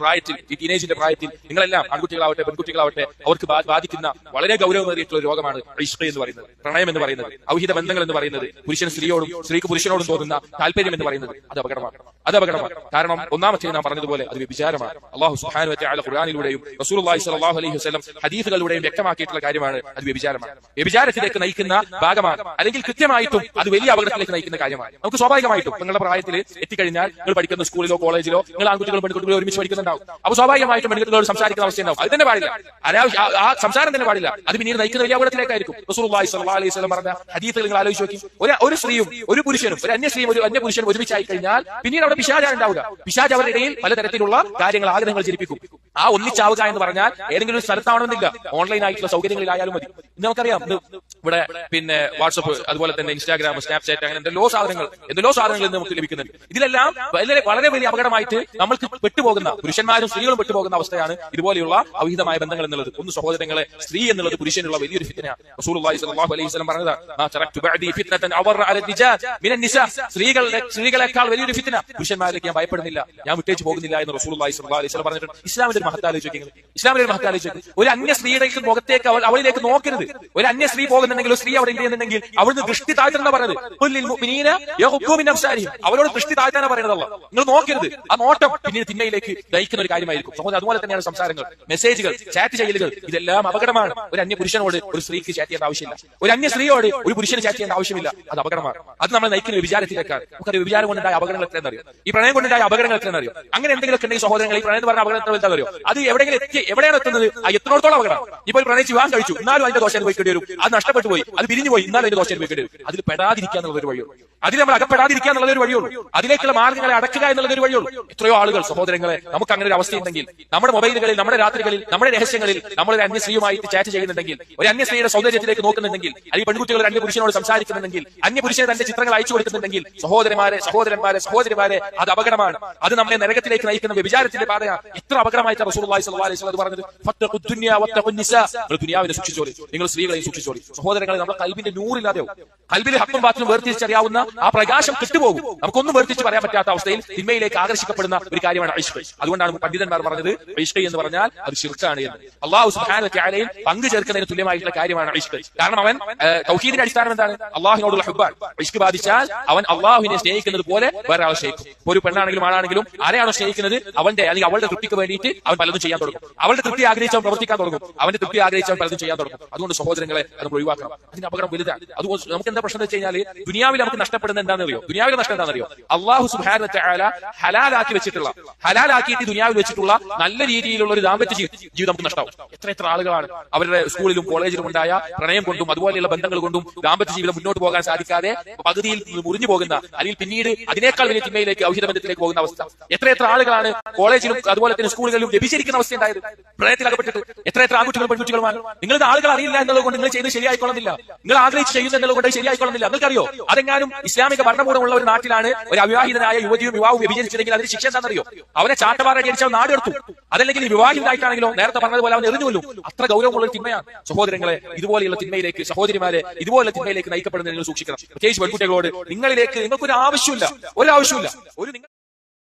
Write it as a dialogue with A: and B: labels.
A: പ്രായത്തിൽ ഈ ടീനേജിന്റെ പ്രായത്തിൽ നിങ്ങളെല്ലാം ആൺകുട്ടികളാവട്ടെ പെൺകുട്ടികളാവട്ടെ അവർക്ക് ബാധിക്കുന്ന വളരെ ഗൗരവമേറിയിട്ടുള്ള രോഗമാണ് ഇഷ്ക എന്ന് പറയുന്നത്. പ്രണയം എന്ന് പറയുന്നത് ഔഹിത ബന്ധങ്ങൾ എന്ന് പറയുന്നത് പുരുഷൻ സ്ത്രീയോടും സ്ത്രീക്ക് പുരുഷനോടും തോന്നുന്ന താല്പര്യം എന്ന് പറയുന്നത് അത് അപകടമാണ്. അത് അപകടമാണ്. കാരണം ഒന്നാമത്തെ നാം പറഞ്ഞതുപോലെ അത് വിചാരമാണ്. അള്ളാഹു സുഹാനു ഖുറാനിലൂടെയും ഖുർആാനിലൂടെയും റസൂലുള്ളാഹി സ്വല്ലല്ലാഹു അലൈഹി വസ്ലം ഹദീസുകളിലൂടെയും വ്യക്തമാക്കിയിട്ടുള്ള കാര്യമാണ് അത് വ്യഭിചാരമാണ്. വ്യഭിചാരത്തിലേക്ക് നയിക്കുന്ന ഭാഗമാണ്. അല്ലെങ്കിൽ കൃത്യമായിട്ടും അത് വലിയ അപകടത്തിലേക്ക് നയിക്കുന്ന കാര്യമാണ്. നമുക്ക് സ്വാഭാവികമായിട്ടും നിങ്ങളുടെ പ്രായത്തിൽ എത്തിക്കഴിഞ്ഞാൽ നിങ്ങൾ പഠിക്കുന്ന സ്കൂളിലോ കോളേജിലോ നിങ്ങൾ ആൺകുട്ടികളും പെൺകുട്ടികളും ഒരുമിച്ച് പഠിക്കുന്നുണ്ടാവും. അപ്പോൾ സ്വാഭാവികമായിട്ടും പെൺകുട്ടികളോട് സംസാരിക്കുന്ന അവസ്ഥ ഉണ്ടാവും അത് തന്നെ പാടില്ല. അനാവശ്യ ആ- സംസാരം തന്നെ പാടില്ല. അത് പിന്നീട് നയിക്കുന്ന വലിയ അപകടത്തിലേക്കായിരിക്കും. റസൂലുള്ളാഹി സ്വല്ലല്ലാഹു അലൈഹി വസല്ലം പറഞ്ഞ ഹദീസുകൾ നിങ്ങൾ ആലോചിച്ച് നോക്കി. ഒരു ഒരു സ്ത്രീയും ഒരു പുരുഷനും ഒരു അന്യ സ്ത്രീയും ഒരു അന്യ പുരുഷനും ഒരുമിച്ചായി കഴിഞ്ഞാൽ പിന്നീട് അവിടെ പിശാചാണ് ഉണ്ടാവുക. പിശാജ് അവരുടെ ഇടയിൽ പലതരത്തിലുള്ള കാര്യങ്ങൾ ആഗ്രഹങ്ങൾ ജനിപ്പിക്കും. ആ ഒന്നിച്ചാവുക എന്ന് പറഞ്ഞാൽ ഏതെങ്കിലും ഒരു സ്ഥലത്താവണമെന്നില്ല. ഓൺലൈൻ ആയിട്ടുള്ള സൗകര്യങ്ങളിലായാലും മതി. നമുക്കറിയാം ഇവിടെ പിന്നെ വാട്സപ്പ് അതുപോലെ തന്നെ ഇൻസ്റ്റാഗ്രാം സ്നാപ്ചാറ്റ് അങ്ങനെ എന്തെല്ലോ സാധനങ്ങൾ എന്തെല്ലോ സാധനങ്ങൾ ഇന്ന് നമുക്ക് ലഭിക്കുന്നുണ്ട്. ഇതിലെല്ലാം വളരെ വളരെ വലിയ അപകടമായിട്ട് നമ്മൾക്ക് പെട്ടുപോകുന്ന പുരുഷന്മാരും സ്ത്രീകളും പെട്ടുപോകുന്ന അവസ്ഥയാണ് ഇതുപോലെയുള്ള അവിഹിതമായ ബന്ധങ്ങൾ എന്നുള്ളത്. ഒന്ന് സഹോദരങ്ങളെ സ്ത്രീ എന്നുള്ളത് പുരുഷനുള്ള വലിയൊരു ഫിത്തനയാണ് സ്ത്രീകളുടെ സ്ത്രീകളെക്കാൾ വലിയൊരു ഫിത്തന പുരുഷന്മാരിലേക്ക് ഞാൻ ഭയപ്പെടുന്നില്ല. ഞാൻ വിട്ടേച്ച് പോകുന്നില്ല എന്ന് വസല്ലം പറഞ്ഞിട്ടുണ്ട്. ഇസ്ലാമിന്റെ ഒരു മഹത്താലോചിക്കുന്നത് ഇസ്ലാമിന്റെ ഒരു മഹത്താലോചിക്കുന്നത് ഒരു അന്യ സ്ത്രീയുടെ മുഖത്തേക്ക് അവളിലേക്ക് നോക്കരുത്. ഒരു അന്യ സ്ത്രീ പോകുന്നുണ്ടെങ്കിൽ ഒരു സ്ത്രീ അവിടെ എന്ത് ചെയ്യുന്നുണ്ടെങ്കിൽ അവിടുന്ന് ദൃഷ്ടി താഴ്ത്തണം പറയുന്നത്. അവരോട് ദൃഷ്ടി താഴ്ത്താന പറയുന്നതല്ല നിങ്ങൾ നോക്കരുത്. ആ നോട്ടം പിന്നീട് തിന്മയിലേക്ക് നയിക്കുന്ന ഒരു കാര്യമായിരിക്കും. സഹോദരൻ അതുപോലെ തന്നെയാണ് സംസാരങ്ങൾ. മെസ്സേജുകൾ ചാറ്റ് ചെയ്യലുകൾ ഇതെല്ലാം അപകടമാണ്. ഒരു അന്യ പുരുഷനോട് ഒരു സ്ത്രീക്ക് ചാറ്റ് ചെയ്യേണ്ട ആവശ്യമില്ല. ഒരു അന്യ സ്ത്രീയോട് ഒരു പുരുഷന് ചാറ്റ് ചെയ്യേണ്ട ആവശ്യമില്ല. അത് അപകടമാണ്. അത് നമ്മൾ നയിക്കുന്ന വിചാരത്തിലേക്കാണ് നമുക്കറിയാം വിചാരം കൊണ്ടുണ്ടായ അപകടങ്ങൾ എത്രയെന്ന് അറിയാം? ഈ പ്രണയം കൊണ്ടുണ്ടായ അപകടങ്ങൾ എത്രയെന്ന് അറിയാം? അങ്ങനെ എന്തെങ്കിലും ഉണ്ടെങ്കിൽ സഹോദരങ്ങൾ ഈ പ്രണയം പറഞ്ഞ അപകടം എത്ര അറിയോ? അത് എവിടെയെങ്കിലും എത്തി എവിടെയാണ് എത്തുന്നത്? ആ എത്തുന്നിടത്തോളം അപകടം ഇപ്പോൾ പ്രണയിച്ച് വിവാഹം കഴിച്ചു. എന്നാലും അതിന്റെ ദോഷം അനുഭവിക്കേണ്ടി വരും. അത് നഷ്ടപ്പെട്ടു പോയി അത് പിരിഞ്ഞു പോയി എന്നാലും അതിന്റെ ദോഷം അനുഭവിക്കേണ്ടി വരും. അതിൽ പെടാതിരിക്കുക എന്നുള്ള ഒരു വഴിയുള്ളൂ. അതിൽ നമ്മൾ അകപ്പെടാതിരിക്കുക എന്നുള്ളത് ഒരു വഴിയുള്ളൂ. അതിലേക്കുള്ള മാർഗങ്ങളെ അടക്കുക എന്നുള്ളത് ഒരു വഴിയുള്ളൂ. എത്രയോ ആളുകൾ സഹോദരങ്ങളെ നമുക്ക് അങ്ങനെ ഒരു അവസ്ഥയുണ്ടെങ്കിൽ നമ്മുടെ മൊബൈലുകളിൽ നമ്മുടെ രാത്രികളിൽ നമ്മുടെ രഹസ്യങ്ങളിൽ നമ്മൾ ഒരു അന്യ സ്ത്രീയുമായിട്ട് ചാറ്റ് ചെയ്യുന്നുണ്ടെങ്കിൽ ഒരു അന്യസ്ത്രീയുടെ സൗന്ദര്യത്തിലേക്ക് നോക്കുന്നുണ്ടെങ്കിൽ അല്ലെങ്കിൽ പെൺകുട്ടികൾ അന്യ പുരുഷനോട് സംസാരിക്കുന്നുണ്ടെങ്കിൽ അന്യ പുരുഷനെ തന്റെ ചിത്രങ്ങൾ അയച്ചു കൊടുക്കുന്നുണ്ടെങ്കിൽ സഹോദരന്മാരെ സഹോദരന്മാരെ സഹോദരിമാരെ അത് അപകടമാണ്. അത് നമ്മളെ നരകത്തിലേക്ക് നയിക്കുന്ന വിചാരത്തിന്റെ പാതയാ ഇത്ര അപകടമായിട്ട് വസല്ലം പറഞ്ഞത്. ദുനിയാവിനെ സൂക്ഷിച്ചോളി. നിങ്ങൾ സ്ത്രീകളെയും സൂക്ഷിച്ചോളി. സഹോദരങ്ങളെ നമ്മുടെ കൽബിന്റെ നൂറില്ലാതെയാവും. കൽബിലെ ഹക്കും ബാത്തിനും വേർതിരിച്ചറിയാവുന്ന ആ പ്രകാശം കിട്ടുപോകും. നമുക്കൊന്നും വേർതിരിച്ച് പറയാൻ പറ്റാത്ത അവസ്ഥയിൽ തിന്മയിലേക്ക് ആകർഷിക്കപ്പെടുന്ന ഒരു കാര്യമാണ് ഐഷ്ക് അതുകൊണ്ടാണ് പണ്ഡിതന്മാർ പറഞ്ഞത് ഐഷ്ക് എന്ന് പറഞ്ഞാൽ അത് ശിർക്കാണ് എന്ന്. അള്ളാഹു വതആലയിൽ പങ്കു ചേർക്കുന്നതിന് തുല്യമായിട്ടുള്ള കാര്യമാണ് ഐഷ്ക് കാരണം അവൻ തൗഹീദിന്റെ അടിസ്ഥാനം എന്താണ്? അള്ളാഹിനോടുള്ള ഹുബാൻ ഐഷ്ക് ബാധിച്ചാൽ അവൻ അള്ളാഹുവിനെ സ്നേഹിക്കുന്നത് പോലെ വേറെ ആളെ സ്നേഹിക്കും ഒരു പെണ്ണാണെങ്കിലും ആണാണെങ്കിലും ആരെയാണോ സ്നേഹിക്കുന്നത്? അവന്റെ അല്ലെങ്കിൽ അവളുടെ തൃപ്തിക്ക് വേണ്ടിയിട്ട് അവൻ പലതും ചെയ്യാൻ തുടങ്ങും. അവളുടെ തൃപ്തി ആഗ്രഹിച്ചവൻ പ്രവർത്തിക്കാൻ തുടങ്ങും. അവന്റെ തൃപ്തി ആഗ്രഹിച്ചവൻ പലതും ചെയ്യാൻ തുടങ്ങും. അതുകൊണ്ട് സഹോദരങ്ങളെ അത് നമ്മൾ ഒഴിവാക്കണം അതിന്റെ അപകടം വലുതാണ്. അത് നമുക്ക് എന്താ പ്രശ്നം എന്ന് വെച്ച് കഴിഞ്ഞാൽ ദുനിയാവിൽ നമുക്ക് എന്താണെന്ന് അറിയോ ദുനിയാവിലെ നഷ്ടം എന്താണെന്ന് അറിയോ അള്ളാഹു സുഹാന ഹലാലാക്കി വെച്ചിട്ടുള്ള ഹലാലാക്കിയിട്ട് ദുനിയാവിൽ വെച്ചിട്ടുള്ള നല്ല രീതിയിലുള്ള ഒരു ദാമ്പത്യ ജീവിതം നമുക്ക് നഷ്ടമാവും എത്ര എത്ര ആളുകളാണ് അവരുടെ സ്കൂളിലും കോളേജിലും ഉണ്ടായ പ്രണയം കൊണ്ടും അതുപോലെയുള്ള ബന്ധങ്ങൾ കൊണ്ടും ദാമ്പത്യ ജീവിതം മുന്നോട്ട് പോകാൻ സാധിക്കാതെ പകുതിയിൽ മുറിഞ്ഞു പോകുന്ന അല്ലെങ്കിൽ പിന്നീട് അതിനേക്കാൾ വലിയ തിന്മയിലേക്ക് ഔഷധ ബന്ധത്തിലേക്ക് പോകുന്ന അവസ്ഥ. എത്ര എത്ര ആളുകളാണ് കോളേജിലും അതുപോലെ തന്നെ സ്കൂളുകളിലും ലഭിച്ചിരിക്കുന്ന അവസ്ഥ ഉണ്ടായത്? പ്രണയത്തിൽ അകപ്പെട്ടിട്ട് എത്ര എത്ര ആൺകുട്ടികളും പെൺകുട്ടികളുമാണ്? നിങ്ങൾ ഇത് ആളുകൾ അറിയില്ല എന്നുള്ളത് കൊണ്ട് നിങ്ങൾ ചെയ്ത് ശരിയായിക്കൊള്ളുന്നില്ല നിങ്ങൾ ആഗ്രഹിച്ച് എന്നുള്ളത് കൊണ്ട് ശരിയായിക്കൊള്ളുന്നില്ല. നിങ്ങൾക്കറിയോ? അതെങ്ങാനും ഇസ്ലാമിക ഭരണകൂടമുള്ള ഒരു നാട്ടിലാണ് ഒരു അവിവാഹിതനായ യുവതിയും യുവാവും വ്യഭിചരിച്ചതെങ്കിൽ അതിന് ശിക്ഷ എന്താണെന്നറിയോ? അവനെ ചാട്ടവാറടി അടിച്ച് അവൻ നാടെടുത്തു. അതല്ലെങ്കിൽ വിവാഹിതനായിട്ടാണെങ്കിലോ നേരത്തെ പറഞ്ഞതുപോലെ അവൻ എറിഞ്ഞുകൊല്ലും. അത്ര ഗൗരവമുള്ള തിന്മയാണ്. സഹോദരങ്ങളെ ഇതുപോലെയുള്ള തിന്മയിലേക്ക് സഹോദരിമാരെ ഇതുപോലുള്ള തിന്മയിലേക്ക് നയിക്കപ്പെടുന്നത് നിങ്ങൾ സൂക്ഷിക്കണം. പ്രത്യേകിച്ച് പെൺകുട്ടികളോട് നിങ്ങളിലേക്ക് നിങ്ങൾക്കൊരു ആവശ്യമില്ല. ഒരു ആവശ്യമില്ല ഒരു